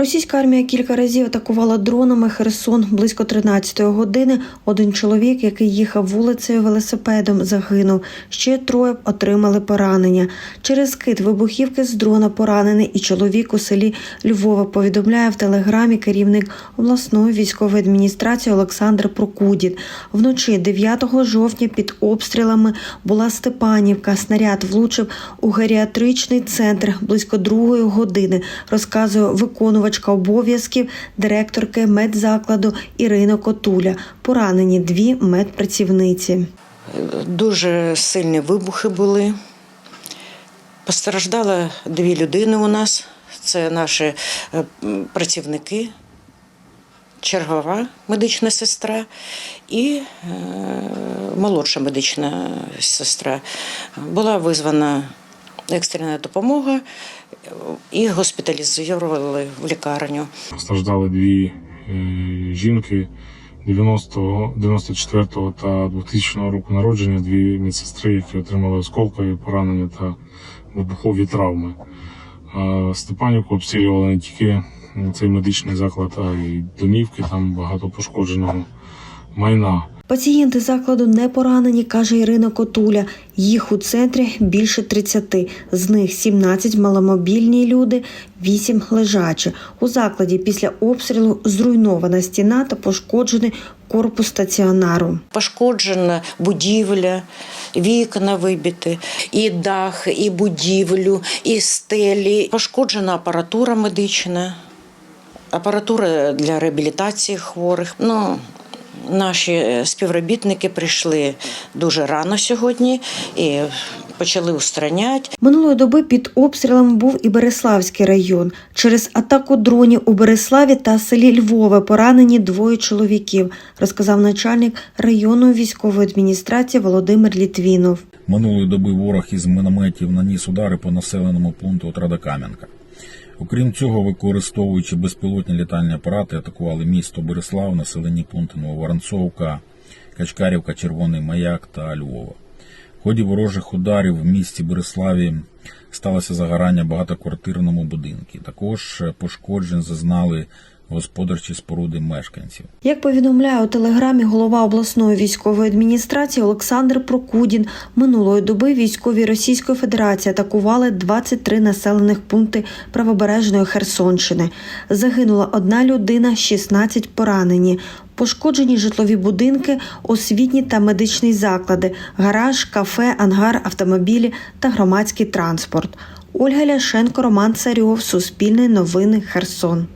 Російська армія кілька разів атакувала дронами Херсон близько 13-ї години. Один чоловік, який їхав вулицею велосипедом, загинув. Ще троє отримали поранення. Через скид вибухівки з дрона поранений і чоловік у селі Львова. Повідомляє в телеграмі керівник обласної військової адміністрації Олександр Прокудін. Вночі 9 жовтня під обстрілами була Степанівка. Снаряд влучив у геріатричний центр близько другої години. Розказує виконувачка обов'язків директорки медзакладу Ірина Котуля. Поранені дві медпрацівниці. Дуже сильні вибухи були. Постраждало дві людини у нас. Це наші е, працівники, чергова медична сестра і е, молодша медична сестра. Була визвана екстрена допомога і госпіталізували в лікарню. Постраждали дві е, жінки 90-го, 94-го та 2000 року народження, дві медсестри, які отримали осколкові поранення та вибухові травми. А Степанівку обстрілювали не тільки цей медичний заклад, а й домівки, там багато пошкодженого майна. Пацієнти закладу не поранені, каже Ірина Котуля. Їх у центрі більше 30. З них 17 маломобільні люди, 8 лежачі. У закладі після обстрілу зруйнована стіна та пошкоджений корпус стаціонару. Пошкоджена будівля, вікна вибиті, і дах, і будівлю, і стелі. Пошкоджена апаратура медична, апаратура для реабілітації хворих. Ну, наші е, співробітники прийшли дуже рано сьогодні і почали устраняти. Минулої доби під обстрілами був і Береславський район. Через атаку дронів у Береславі та селі Львове поранені двоє чоловіків, розказав начальник районної військової адміністрації Володимир Літвінов. Минулої доби ворог із мінометів наніс удари по населеному пункту Отрадокам'янка. Окрім цього, використовуючи безпілотні літальні апарати, атакували місто Береслав, населені пункти Нововоронцовка, Качкарівка, Червоний Маяк та Львова. Ході ворожих ударів в місті Береславі сталося загорання багатоквартирному будинку. Також пошкоджень зазнали господарчі споруди мешканців. Як повідомляє у телеграмі голова обласної військової адміністрації Олександр Прокудін, минулої доби військові Російської Федерації атакували 23 населених пункти правобережної Херсонщини. Загинула одна людина, 16 поранені. Пошкоджені житлові будинки, освітні та медичні заклади, гараж, кафе, ангар, автомобілі та громадський транспорт. Ольга Ляшенко, Роман Царьов, Суспільне новини, Херсон.